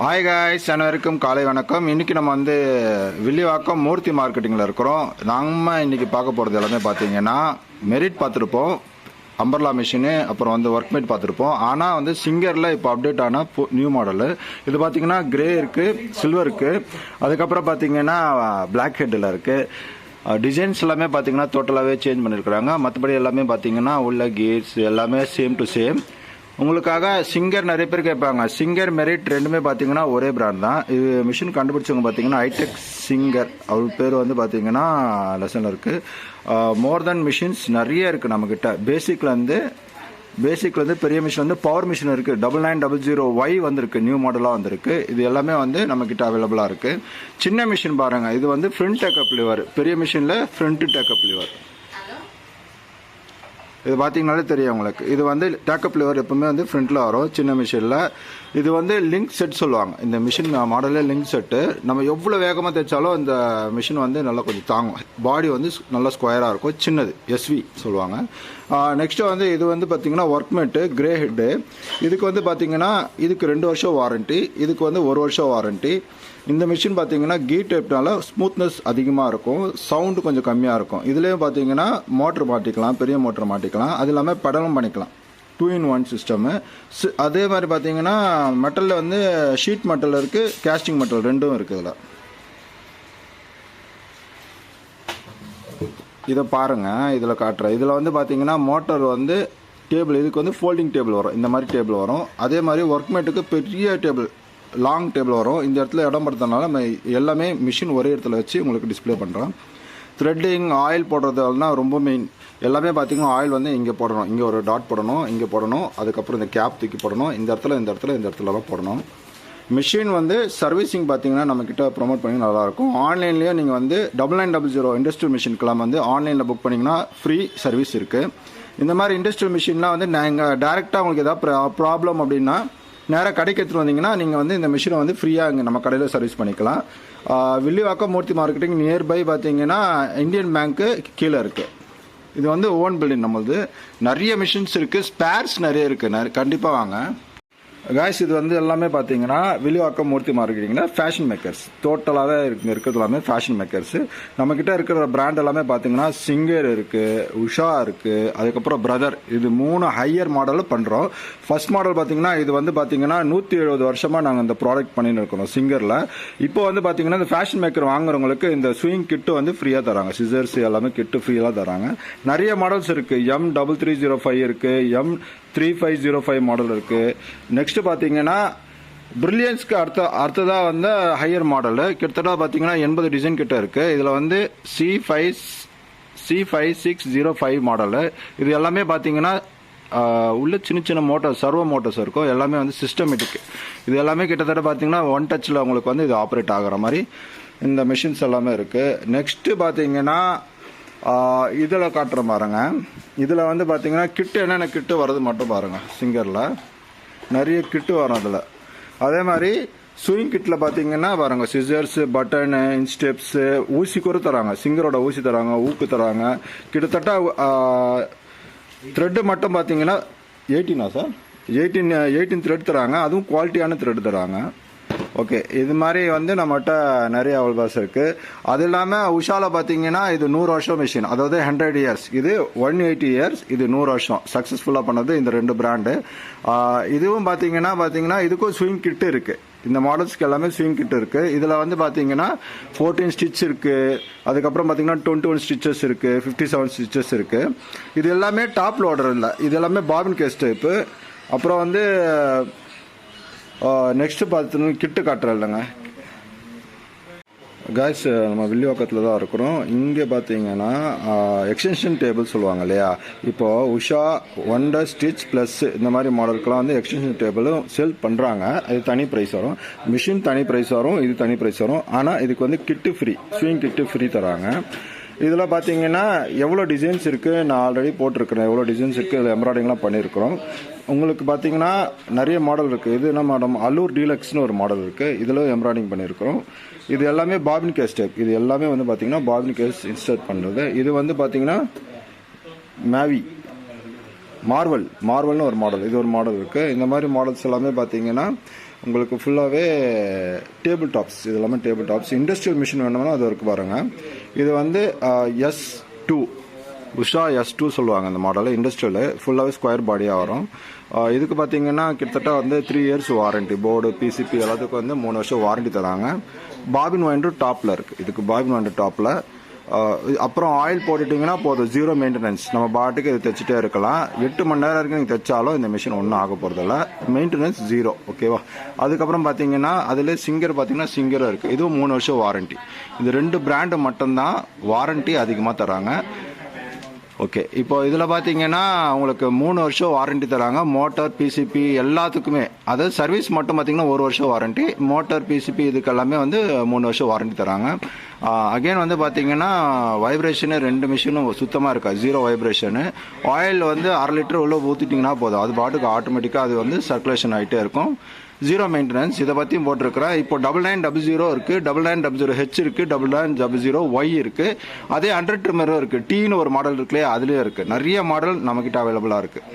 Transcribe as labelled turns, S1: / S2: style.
S1: Hi guys அனைவருக்கும் காலை வணக்கம். இன்னைக்கு நம்ம வந்து வில்லிவாக்கம் மூர்த்தி மார்க்கெட்டிங்கில் இருக்கிறோம். நம்ம இன்னைக்கு பார்க்க போகிறது எல்லாமே பார்த்தீங்கன்னா மெரிட் பார்த்துருப்போம் அம்பர்லா மிஷினு அப்புறம் வந்து ஒர்க் மேட் பார்த்துருப்போம். ஆனால் வந்து சிங்கரில் இப்போ அப்டேட் ஆன நியூ மாடலு இது பார்த்தீங்கன்னா கிரே இருக்குது சில்வர் இருக்குது அதுக்கப்புறம் பார்த்தீங்கன்னா பிளாக் ஹெட்டில் இருக்குது டிசைன்ஸ் எல்லாமே பார்த்தீங்கன்னா டோட்டலாகவே சேஞ்ச் பண்ணியிருக்கிறாங்க. மற்றபடி எல்லாமே பார்த்தீங்கன்னா உள்ள கேட்ஸ் எல்லாமே சேம் டு சேம் உங்களுக்காக சிங்கர் நிறைய பேர் கேட்பாங்க. சிங்கர் மெரிட் ரெண்டுமே பார்த்தீங்கன்னா ஒரே பிராண்ட் தான். இது மிஷின் கண்டுபிடிச்சவங்க பார்த்தீங்கன்னா ஹைடெக் சிங்கர் அவர் பேர் வந்து பார்த்தீங்கன்னா லெசனில் இருக்குது மோர் தென் மிஷின்ஸ் நிறைய இருக்குது நம்மக்கிட்ட பேசிக்லேருந்து பேசிக்லேருந்து பெரிய மிஷின் வந்து பவர் மிஷின் இருக்குது double nine double zero Y வந்திருக்கு. நியூ மாடலாக வந்திருக்கு. இது எல்லாமே வந்து நம்மக்கிட்ட அவைலபிளாக இருக்குது சின்ன மிஷின் பாருங்கள் இது வந்து ஃப்ரண்ட் டேக்கப் லிவர் பெரிய மிஷினில் ஃப்ரண்ட் டேக்கப் லிவர் இது பார்த்தீங்கனாலே தெரியும் உங்களுக்கு. இது வந்து டேக்கப் லிவர் எப்பவுமே வந்து ஃப்ரண்ட்டில் வரும் சின்ன மிஷினில் இது வந்து லிங்க் செட் சொல்லுவாங்க. இந்த மிஷின் மாடலே லிங்க் செட்டு நம்ம எவ்வளோ வேகமாக தைச்சாலும் இந்த மிஷின் வந்து நல்லா கொஞ்சம் தாங்கும். பாடி வந்து நல்லா ஸ்கொயராக இருக்கும். சின்னது எஸ்வி சொல்லுவாங்க. நெக்ஸ்ட்டு வந்து இது வந்து பார்த்திங்கன்னா ஒர்க்மேட்டு கிரே ஹெட்டு இதுக்கு வந்து பார்த்திங்கன்னா இதுக்கு ரெண்டு வருஷம் வாரண்ட்டி இதுக்கு வந்து ஒரு வருஷம் வாரண்ட்டி இந்த மிஷின் பார்த்தீங்கன்னா கீ டைப்னால ஸ்மூத்னஸ் அதிகமாக இருக்கும். சவுண்டு கொஞ்சம் கம்மியாக இருக்கும். இதுலேயும் பார்த்தீங்கன்னா மோட்ரு மாட்டிக்கலாம் பெரிய மோட்ரு மாட்டிக்கலாம். அது இல்லாமல் படலும் பண்ணிக்கலாம். டூ இன் ஒன் சிஸ்டமு அதே மாதிரி பார்த்தீங்கன்னா மெட்டலில் வந்து ஷீட் மெட்டல் இருக்குது கேஸ்டிங் மெட்டல் ரெண்டும் இருக்குது இதில். இதை பாருங்கள் இதில் காட்டுறேன். இதில் வந்து பார்த்தீங்கன்னா மோட்டார் வந்து டேபிள் இதுக்கு வந்து ஃபோல்டிங் டேபிள் வரும். இந்த மாதிரி டேபிள் வரும். அதே மாதிரி ஒர்க்மேட்டுக்கு பெரிய டேபிள் லாங் டேபிள் வரும். இந்த இடத்துல இடம் படுத்தனால எல்லாமே மிஷின் ஒரே இடத்துல வச்சு உங்களுக்கு டிஸ்ப்ளே பண்ணுறோம் த்ரெட்டிங் ஆயில் போடுறதுனா ரொம்ப மெயின் எல்லாமே பார்த்தீங்கன்னா ஆயில் வந்து இங்கே போடணும். இங்கே ஒரு டாட் போடணும் இங்கே போடணும் அதுக்கப்புறம் இந்த கேப் தூக்கி போடணும் இந்த இடத்துல இந்த இடத்துல இந்த இடத்துலலாம் போடணும். மிஷின் வந்து சர்வீசிங் பார்த்தீங்கன்னா நம்மக்கிட்ட ப்ரொமோட் பண்ணி நல்லாயிருக்கும். ஆன்லைன்லேயே நீங்கள் வந்து double nine double zero industrial மிஷினுக்கெல்லாம் வந்து ஆன்லைனில் புக் பண்ணிங்கன்னா ஃப்ரீ சர்வீஸ் இருக்குது இந்த மாதிரி இண்டஸ்ட்ரியல் மிஷின்லாம் வந்து நாங்கள் டேரெக்டாக உங்களுக்கு எதாவது ப்ராப்ளம் அப்படின்னா நேராக கடைக்கு எடுத்துகிட்டு வந்தீங்கன்னா நீங்கள் வந்து இந்த மிஷினை வந்து ஃப்ரீயாக இங்கே நம்ம கடையில் சர்வீஸ் பண்ணிக்கலாம். வில்லிவாக்கம் மூர்த்தி மார்க்கெட்டிங் நியர்பை பார்த்தீங்கன்னா இந்தியன் பேங்க்கு கீழே இருக்குது இது வந்து ஓன் பில்டிங் நம்மளது. நிறைய மிஷின்ஸ் இருக்குது ஸ்பேர்ஸ் நிறைய இருக்குது கண்டிப்பாக வாங்க. காய்ஸ் இது வந்து எல்லாமே பார்த்தீங்கன்னா வில்லிவாக்கம் மூர்த்தி மார்க்கெட்டிங்கில் ஃபேஷன் மேக்கர்ஸ் டோட்டலாகவே இருக்கு இருக்கிறது எல்லாமே ஃபேஷன் மேக்கர்ஸ் நம்மக்கிட்ட இருக்கிற பிராண்ட் எல்லாமே பார்த்தீங்கன்னா சிங்கர் இருக்குது உஷா இருக்குது அதுக்கப்புறம் பிரதர் இது மூணு ஹையர் மாடலும் பண்ணுறோம் ஃபர்ஸ்ட் மாடல் பார்த்தீங்கன்னா இது வந்து பார்த்தீங்கன்னா நூற்றி எழுபது வருஷமாக நாங்கள் இந்த ப்ராடக்ட் பண்ணின்னு இருக்கோம் சிங்கரில் இப்போ வந்து பார்த்தீங்கன்னா இந்த ஃபேஷன் மேக்கர் வாங்குறவங்களுக்கு இந்த ஸ்விங் கிட்டு வந்து ஃப்ரீயாக தராங்க. சிசர்ஸ் எல்லாமே கிட்டு ஃப்ரீயாக தராங்க. நிறைய மாடல்ஸ் இருக்குது M double three zero five இருக்குது M three five zero five model இருக்குது நெக்ஸ்ட் பார்த்தீங்கன்னா பிரில்லியன்ஸ்க்கு அடுத்த அடுத்ததாக வந்து ஹையர் மாடலு கிட்டத்தட்ட பார்த்தீங்கன்னா எண்பது டிசைன் கிட்ட இருக்குது இதில் வந்து C five C five six zero five model இது எல்லாமே பார்த்தீங்கன்னா உள்ள சின்ன சின்ன மோட்டார்ஸ் சர்வோ மோட்டார்ஸ் இருக்கும். எல்லாமே வந்து சிஸ்டமேட்டிக் இது எல்லாமே கிட்டத்தட்ட பார்த்தீங்கன்னா ஒன் டச்சில் உங்களுக்கு வந்து இது ஆப்ரேட் ஆகிற மாதிரி இந்த மிஷின்ஸ் எல்லாமே இருக்குது நெக்ஸ்ட்டு பார்த்தீங்கன்னா இதில் காட்டுற பாருங்க. இதில் வந்து பார்த்தீங்கன்னா கிட்டு என்னென்ன கிட்டு வருது மட்டும் பாருங்கள் சிங்கரில் நிறைய கிட்டு வரும் அதில். அதே மாதிரி ஸ்விங் கிட்டில் பார்த்தீங்கன்னா பாருங்க சிசர்ஸு பட்டனு இன்ஸ்டெப்ஸு ஊசி கூட தராங்க. சிங்கரோட ஊசி தராங்க ஊக்கு தராங்க. கிட்டத்தட்ட த்ரெட்டு மட்டும் பார்த்தீங்கன்னா எயிட்டீனா சார் எயிட்டீன் எயிட்டீன் த்ரெட் தராங்க. அதுவும் குவாலிட்டியான த்ரெட் தராங்க. ஓகே இது மாதிரி வந்து நம்மகிட்ட நிறைய அவல்பாஸ் இருக்குது அது இல்லாமல் உஷாவில் பார்த்தீங்கன்னா இது நூறு வருஷம் மிஷின் அதாவது ஹண்ட்ரட் இயர்ஸ் இது ஒன் எயிட்டி இயர்ஸ் இது நூறு வருஷம். சக்ஸஸ்ஃபுல்லாக பண்ணது இந்த ரெண்டு பிராண்டு இதுவும் பார்த்தீங்கன்னா பார்த்தீங்கன்னா இதுக்கும் ஸ்விங் கிட்டு இருக்குது இந்த மாடல்ஸ்க்கு எல்லாமே ஸ்விங் கிட் இருக்கு. இதில் வந்து பார்த்தீங்கன்னா ஃபோர்டீன் ஸ்டிச் இருக்கு. அதுக்கப்புறம் பார்த்தீங்கன்னா டுவெண்ட்டி ஒன் ஸ்டிச்சஸ் இருக்கு. ஃபிஃப்டி செவன் ஸ்டிச்சஸ் இருக்கு. இது எல்லாமே டாப் லோடர் இல்லை இது எல்லாமே பாபின் கேஸ் டைப்பு அப்புறம் வந்து நெக்ஸ்ட்டு பார்த்தீங்கன்னா கிட்டு காட்டுறேன் இல்லைங்க காய்ஸ் நம்ம வில்லிவாக்கத்தில் தான் இருக்கிறோம். இங்கே பார்த்தீங்கன்னா எக்ஸ்டென்ஷன் டேபிள் சொல்லுவாங்க இல்லையா? இப்போ உஷா ஒண்டர் ஸ்டிச் ப்ளஸ் இந்த மாதிரி மாடலுக்குலாம் வந்து எக்ஸ்டென்ஷன் டேபிளும் செல் பண்ணுறாங்க அது தனி ப்ரைஸ் வரும். மிஷின் தனி ப்ரைஸ் வரும். இது தனி ப்ரைஸ் வரும். ஆனால் இதுக்கு வந்து kit free swing kit free தராங்க. இதில் பார்த்தீங்கன்னா எவ்வளோ டிசைன்ஸ் இருக்குது நான் ஆல்ரெடி போட்டிருக்கிறேன். எவ்வளோ டிசைன்ஸ் இருக்குது இதில் எம்ப்ராய்டிங்லாம் பண்ணியிருக்கிறோம். உங்களுக்கு பார்த்தீங்கன்னா நிறைய மாடல் இருக்குது இது என்ன மாடல் அல்லூர் டீலக்ஸ்னு ஒரு மாடல் இருக்குது இதில் எம்ப்ராய்டிங் பண்ணியிருக்கிறோம். இது எல்லாமே பாபின் கேஸ் இது எல்லாமே வந்து பார்த்தீங்கன்னா பாபின் கேஸ் இன்ஸ்டர்ட் பண்ணுறது. இது வந்து பார்த்தீங்கன்னா மேவி மார்வல் மார்வல்னு ஒரு மாடல் இது ஒரு மாடல் இருக்குது இந்த மாதிரி மாடல்ஸ் எல்லாமே பார்த்தீங்கன்னா உங்களுக்கு ஃபுல்லாகவே டேபிள் டாப்ஸ் இது எல்லாமே டேபிள் டாப்ஸ் இண்டஸ்ட்ரியல் மிஷின் வேணும்னா அது இருக்கு பாருங்கள் இது வந்து S two Usha S two சொல்லுவாங்க இந்த மாடலு இண்டஸ்ட்ரியல் ஃபுல்லாகவே ஸ்கொயர் பாடியாக வரும். இதுக்கு பார்த்தீங்கன்னா கிட்டத்தட்ட வந்து three years warranty board PCB எல்லாத்துக்கும் வந்து மூணு வருஷம் வாரண்டி தராங்க. பாபின் வாயிண்டு டாப்பில் இருக்குது இதுக்கு பாபின் வாயிண்டு டாப்பில் அப்புறம் ஆயில் போட்டுட்டிங்கன்னா போதும் ஜீரோ மெயின்டெனன்ஸ் நம்ம பாட்டுக்கு இது தைச்சிட்டே இருக்கலாம். எட்டு மணி நேரம் வரைக்கும் நீங்கள் தைச்சாலும் இந்த மிஷின் ஒன்றும் ஆக போகிறதில்ல மெயின்டெனன்ஸ் ஜீரோ ஓகேவா அதுக்கப்புறம் பார்த்தீங்கன்னா அதில் சிங்கர் பார்த்தீங்கன்னா சிங்கரும் இருக்குது இதுவும் மூணு வருஷம் வாரண்டி இந்த ரெண்டு பிராண்டு மட்டும்தான் வாரண்ட்டி அதிகமாக தராங்க ஓகே. இப்போ இதில் பார்த்தீங்கன்னா உங்களுக்கு மூணு வருஷம் வாரண்டி தராங்க. மோட்டார் பிசிபி எல்லாத்துக்குமே. அதாவது சர்வீஸ் மட்டும் பார்த்தீங்கன்னா ஒரு வருஷம் வாரண்டி மோட்டார் பிசிபி இதுக்கு எல்லாமே வந்து மூணு வருஷம் வாரண்டி தராங்க. அகைன் வந்து பார்த்தீங்கன்னா வைப்ரேஷனு ரெண்டு மிஷினும் சுத்தமாக இருக்கா? ஜீரோ வைப்ரேஷனு ஆயில் வந்து அரை லிட்டர் உள்ளே ஊற்றிட்டிங்கன்னா போதும். அது பாட்டுக்கு ஆட்டோமேட்டிக்காக அது வந்து சர்க்குலேஷன் ஆகிட்டே இருக்கும். ஜீரோ மெயின்டெனன்ஸ் இதை பற்றியும் போட்டிருக்கிறேன் இப்போ டபுள் நைன் டபுள் ஜீரோ இருக்குது double nine double zero H இருக்குது double nine double zero Y இருக்குது அதே ஹண்ட்ரட் ட்ரிம்மரும் இருக்குது டீன்னு ஒரு மாடல் இருக்குல்லையா அதுலேயும் இருக்குது நிறைய மாடல் நம்மக்கிட்ட அவைலபிளாக இருக்குது